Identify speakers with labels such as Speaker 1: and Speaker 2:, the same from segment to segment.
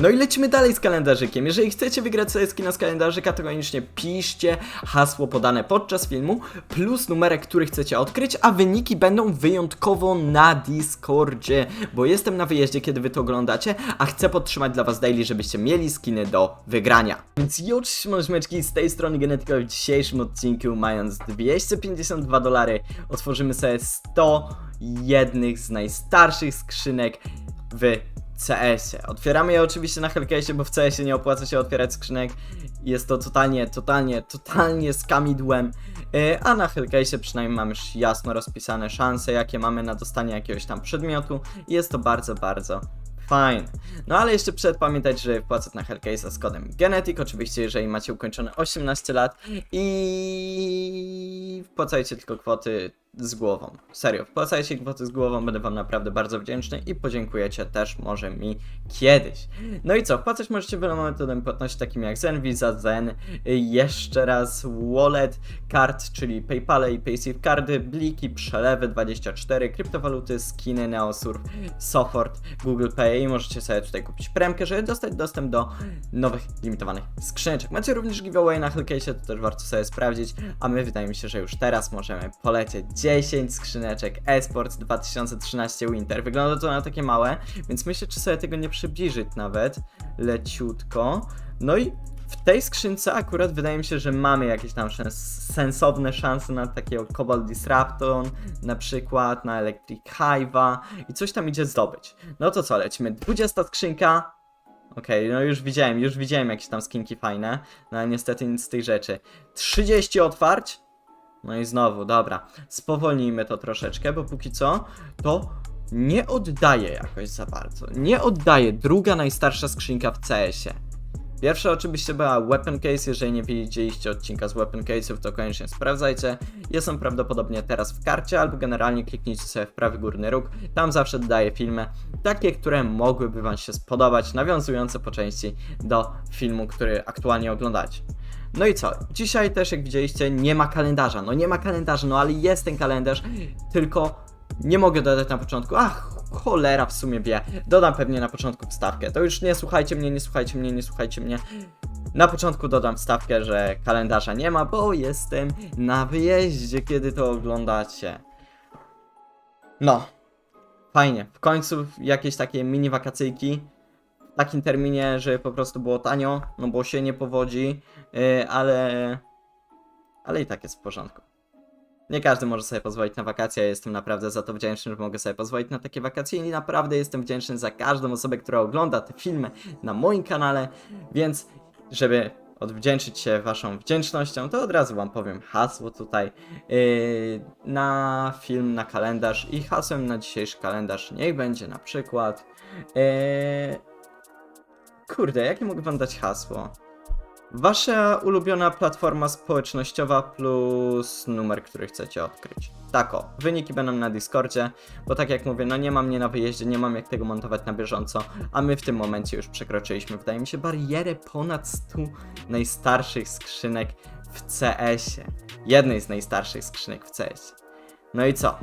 Speaker 1: No i lecimy dalej z kalendarzykiem. Jeżeli chcecie wygrać sobie skina z kalendarzyka, to koniecznie piszcie hasło podane podczas filmu, plus numerek, który chcecie odkryć, a wyniki będą wyjątkowo na Discordzie, bo jestem na wyjeździe, kiedy wy to oglądacie, a chcę podtrzymać dla was daily, żebyście mieli skiny do wygrania. Więc już śmyczki z tej strony Genetyka w dzisiejszym odcinku, mając 252 dolary, otworzymy sobie 100 jednych z najstarszych skrzynek w CS-ie. Otwieramy je oczywiście na Hellcase'ie, bo w CS-ie nie opłaca się otwierać skrzynek. Jest to totalnie, totalnie, totalnie skamidłem. Yy, A na Hellcase'ie przynajmniej mamy już jasno rozpisane szanse, jakie mamy na dostanie jakiegoś tam przedmiotu. Jest to bardzo, bardzo fajne. No ale jeszcze przed pamiętać, że wpłacać na Hellcase'a z kodem Genetic, oczywiście jeżeli macie ukończone 18 lat i wpłacajcie tylko kwoty z głową. Serio, wpłacajcie kwoty z głową, będę wam naprawdę bardzo wdzięczny i podziękujecie też może mi kiedyś. No i co, wpłacać możecie wieloma metodami płatności takimi jak Zen, Visa, Zen, y, jeszcze raz Wallet, Card, czyli PayPal i PaySafe Cardy, Bliki, Przelewy 24, kryptowaluty, skiny, Neosurf, Sofort, Google Pay i możecie sobie tutaj kupić premkę, żeby dostać dostęp do nowych, limitowanych skrzyneczek. Macie również giveaway na Hellcase'ie, to też warto sobie sprawdzić, a my wydaje mi się, że już teraz możemy polecieć 10 skrzyneczek eSports 2013 Winter. Wygląda to na takie małe, więc myślę, czy sobie tego nie przybliżyć nawet leciutko. No i w tej skrzynce akurat wydaje mi się, że mamy jakieś tam sensowne szanse na takiego Cobalt Disrupton, na przykład na Electric Hive'a i coś tam idzie zdobyć. No to co, lecimy. 20 skrzynka. Okej, no już widziałem, już widziałem jakieś tam skinki fajne, no ale niestety nic z tych rzeczy. 30 otwarć. No i znowu, dobra. Spowolnijmy to troszeczkę, bo póki co to nie oddaje jakoś za bardzo. Nie oddaje druga najstarsza skrzynka w CS-ie. Pierwsza oczywiście była Weapon Case, jeżeli nie widzieliście odcinka z Weapon Case'ów, to koniecznie sprawdzajcie. Jest on prawdopodobnie teraz w karcie, albo generalnie kliknijcie sobie w prawy górny róg, tam zawsze dodaję filmy, takie, które mogłyby wam się spodobać, nawiązujące po części do filmu, który aktualnie oglądacie. No i co? Dzisiaj też, jak widzieliście, nie ma kalendarza. No nie ma kalendarza, no ale jest ten kalendarz, tylko nie mogę dodać na początku. Ach, cholera w sumie wie. Dodam pewnie na początku wstawkę. To już nie słuchajcie mnie, nie słuchajcie mnie, nie słuchajcie mnie. Na początku dodam wstawkę, że kalendarza nie ma, bo jestem na wyjeździe, kiedy to oglądacie. No, fajnie. W końcu jakieś takie mini wakacyjki. Takim terminie, że po prostu było tanio, no bo się nie powodzi, yy, ale. Ale i tak jest w porządku. Nie każdy może sobie pozwolić na wakacje, ja jestem naprawdę za to wdzięczny, że mogę sobie pozwolić na takie wakacje i naprawdę jestem wdzięczny za każdą osobę, która ogląda te filmy na moim kanale, więc żeby odwdzięczyć się waszą wdzięcznością, to od razu wam powiem hasło tutaj yy, na film, na kalendarz i hasłem na dzisiejszy kalendarz niech będzie na przykład yy, kurde, jakie mogę wam dać hasło? Wasza ulubiona platforma społecznościowa plus numer, który chcecie odkryć. Tak o, wyniki będą na Discordzie, bo tak jak mówię, no nie mam mnie na wyjeździe, nie mam jak tego montować na bieżąco, a my w tym momencie już przekroczyliśmy, wydaje mi się, barierę ponad 100 najstarszych skrzynek w CS-ie. Jednej z najstarszych skrzynek w CS-ie. No i co?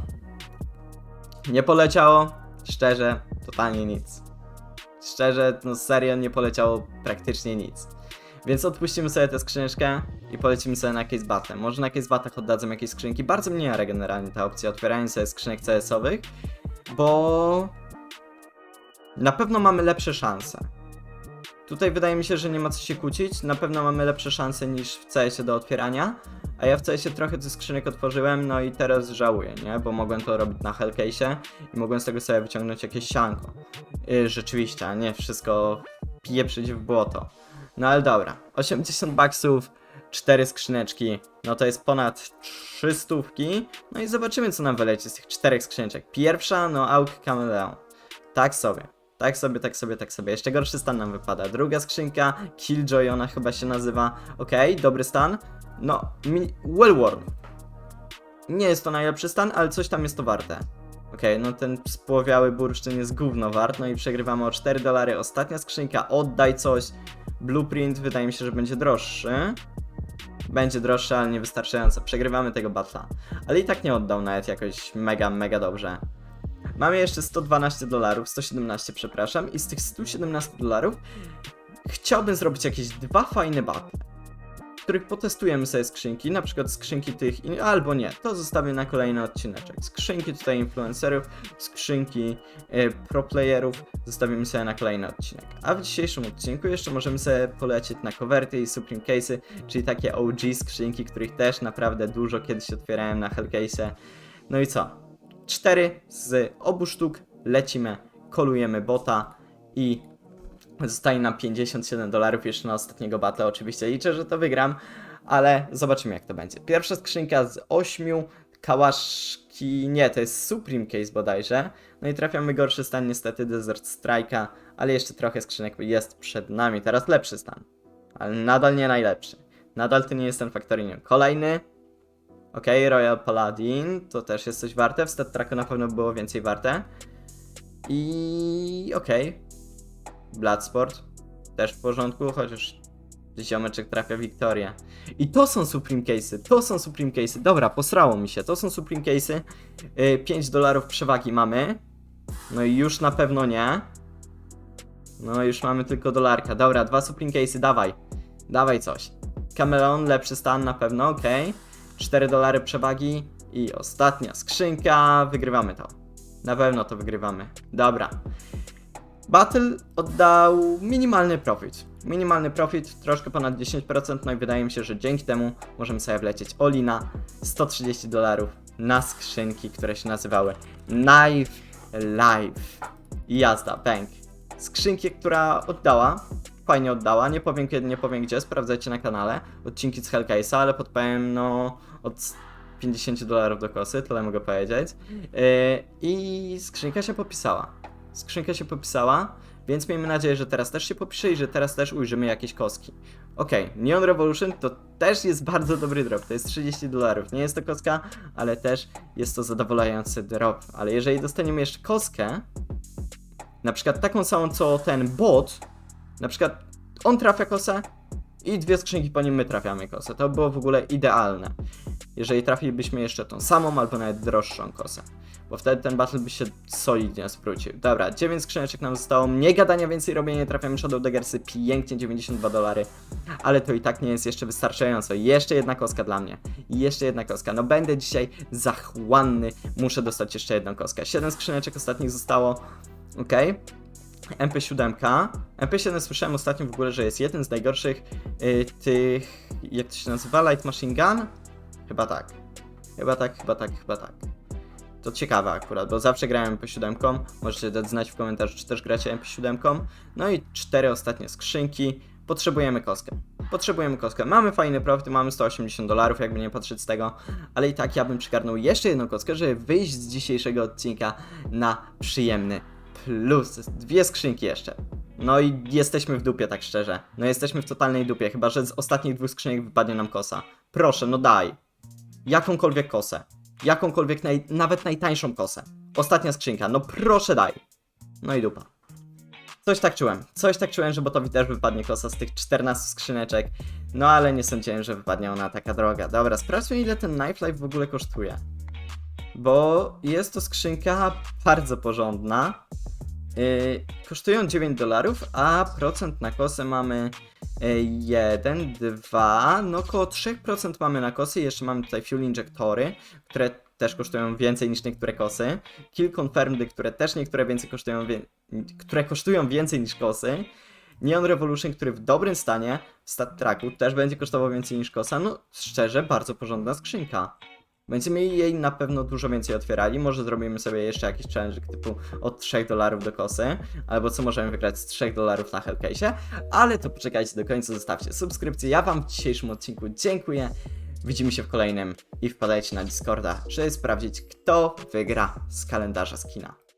Speaker 1: Nie poleciało? Szczerze, totalnie nic. Szczerze, no serio, nie poleciało praktycznie nic. Więc odpuścimy sobie tę skrzyneczkę i polecimy sobie na case battle. Może na case battle oddadzą jakieś skrzynki. Bardzo mnie jara generalnie ta opcja otwierania sobie skrzynek CS-owych, bo na pewno mamy lepsze szanse. Tutaj wydaje mi się, że nie ma co się kłócić. Na pewno mamy lepsze szanse niż w CS-ie do otwierania. A ja w CS-ie trochę tych skrzynek otworzyłem, no i teraz żałuję, nie? Bo mogłem to robić na Hellcase'ie i mogłem z tego sobie wyciągnąć jakieś sianko. Yy, rzeczywiście, a nie wszystko pieprzyć w błoto. No ale dobra, 80 baksów, 4 skrzyneczki, no to jest ponad 3 stówki. No i zobaczymy co nam wyleci z tych czterech skrzyneczek. Pierwsza, no Auk Cameleon. Tak sobie. Tak sobie, tak sobie, tak sobie. Jeszcze gorszy stan nam wypada. Druga skrzynka, Killjoy ona chyba się nazywa. Okej, dobry stan. No, Wellworm. Nie jest to najlepszy stan, ale coś tam jest to warte. Okej, no ten spłowiały bursztyn jest gówno wart, no i przegrywamy o 4 dolary. Ostatnia skrzynka, oddaj coś. Blueprint wydaje mi się, że będzie droższy. Będzie droższy, ale niewystarczająco. Przegrywamy tego batla. Ale i tak nie oddał nawet jakoś mega, mega dobrze. Mamy jeszcze 112 dolarów, 117 przepraszam, i z tych 117 dolarów chciałbym zrobić jakieś dwa fajne battle, w których potestujemy sobie skrzynki, na przykład skrzynki tych, albo nie, to zostawię na kolejny odcineczek. Skrzynki tutaj influencerów, skrzynki e, pro playerów zostawimy sobie na kolejny odcinek. A w dzisiejszym odcinku jeszcze możemy sobie polecieć na coverty i supreme case'y, czyli takie OG skrzynki, których też naprawdę dużo kiedyś otwierałem na Hellcase'e. No i co? Cztery z obu sztuk lecimy, kolujemy bota i zostaje nam 57 dolarów jeszcze na ostatniego battle. Oczywiście liczę, że to wygram, ale zobaczymy jak to będzie. Pierwsza skrzynka z 8 kałaszki, nie, to jest Supreme Case bodajże. No i trafiamy gorszy stan niestety, Desert Strike'a, ale jeszcze trochę skrzynek jest przed nami. Teraz lepszy stan, ale nadal nie najlepszy. Nadal to nie jest ten Factorio. Kolejny, ok, Royal Paladin, to też jest coś warte. W stat na pewno było więcej warte. I okej, Bloodsport też w porządku, chociaż ziomeczek trafia Wiktorię. I to są Supreme Case'y, to są Supreme Case'y. Dobra, posrało mi się, to są Supreme Case'y. Yy, 5 dolarów przewagi mamy. No i już na pewno nie. No już mamy tylko dolarka. Dobra, dwa Supreme Case'y, dawaj. Dawaj coś. Camelon, lepszy stan na pewno, ok. 4 dolary przewagi i ostatnia skrzynka. Wygrywamy to. Na pewno to wygrywamy. Dobra. Battle oddał minimalny profit. Minimalny profit, troszkę ponad 10%, no i wydaje mi się, że dzięki temu możemy sobie wlecieć Olina 130 dolarów na skrzynki, które się nazywały Knife Live. Jazda, bank. Skrzynki, która oddała, fajnie oddała, nie powiem kiedy, nie powiem gdzie, sprawdzajcie na kanale odcinki z Hellcase'a, ale podpowiem no od 50 dolarów do kosy, tyle mogę powiedzieć. Yy, I skrzynka się popisała skrzynka się popisała, więc miejmy nadzieję, że teraz też się popisze i że teraz też ujrzymy jakieś koski. Okej, Neon Revolution to też jest bardzo dobry drop, to jest 30 dolarów. Nie jest to koska, ale też jest to zadowalający drop. Ale jeżeli dostaniemy jeszcze koskę, na przykład taką samą co ten bot, na przykład on trafia kosę i dwie skrzynki po nim my trafiamy kosę. To było w ogóle idealne. Jeżeli trafilibyśmy jeszcze tą samą albo nawet droższą kosę bo wtedy ten battle by się solidnie sprócił. Dobra, 9 skrzyneczek nam zostało, nie gadania więcej robienia, trafiamy Shadow Daggersy, pięknie, 92 dolary, ale to i tak nie jest jeszcze wystarczająco. Jeszcze jedna koska dla mnie, jeszcze jedna koska, no będę dzisiaj zachłanny, muszę dostać jeszcze jedną koskę. 7 skrzyneczek ostatnich zostało, okej. MP7. MP7 słyszałem ostatnio w ogóle, że jest jeden z najgorszych y, tych, jak to się nazywa, Light Machine Gun? Chyba tak. Chyba tak, chyba tak, chyba tak. To ciekawe akurat, bo zawsze grałem MP7. Możecie dać znać w komentarzu, czy też gracie MP7. No i cztery ostatnie skrzynki. Potrzebujemy kostkę. Potrzebujemy kostkę. Mamy fajny profit, mamy 180 dolarów, jakby nie patrzeć z tego, ale i tak ja bym przygarnął jeszcze jedną kostkę, żeby wyjść z dzisiejszego odcinka na przyjemny plus. Dwie skrzynki jeszcze. No i jesteśmy w dupie, tak szczerze. No jesteśmy w totalnej dupie, chyba że z ostatnich dwóch skrzynek wypadnie nam kosa. Proszę, no daj. Jakąkolwiek kosę jakąkolwiek, naj, nawet najtańszą kosę. Ostatnia skrzynka, no proszę daj. No i dupa. Coś tak czułem, coś tak czułem, że botowi też wypadnie kosa z tych 14 skrzyneczek, no ale nie sądziłem, że wypadnie ona taka droga. Dobra, sprawdźmy ile ten Knife Life w ogóle kosztuje. Bo jest to skrzynka bardzo porządna. Yy, kosztują 9 dolarów, a procent na kosę mamy 1, 2, no około 3% mamy na kosy, jeszcze mamy tutaj fuel injektory, które też kosztują więcej niż niektóre kosy, kill confirmed, które też niektóre więcej kosztują, wie które kosztują więcej niż kosy, Neon Revolution, który w dobrym stanie w stat tracku też będzie kosztował więcej niż kosa, no szczerze bardzo porządna skrzynka. Będziemy jej na pewno dużo więcej otwierali. Może zrobimy sobie jeszcze jakiś challenge typu od 3 dolarów do kosy, albo co możemy wygrać z 3 dolarów na Hellcase'ie, ale to poczekajcie do końca, zostawcie subskrypcję. Ja Wam w dzisiejszym odcinku dziękuję. Widzimy się w kolejnym i wpadajcie na Discorda, żeby sprawdzić, kto wygra z kalendarza skina.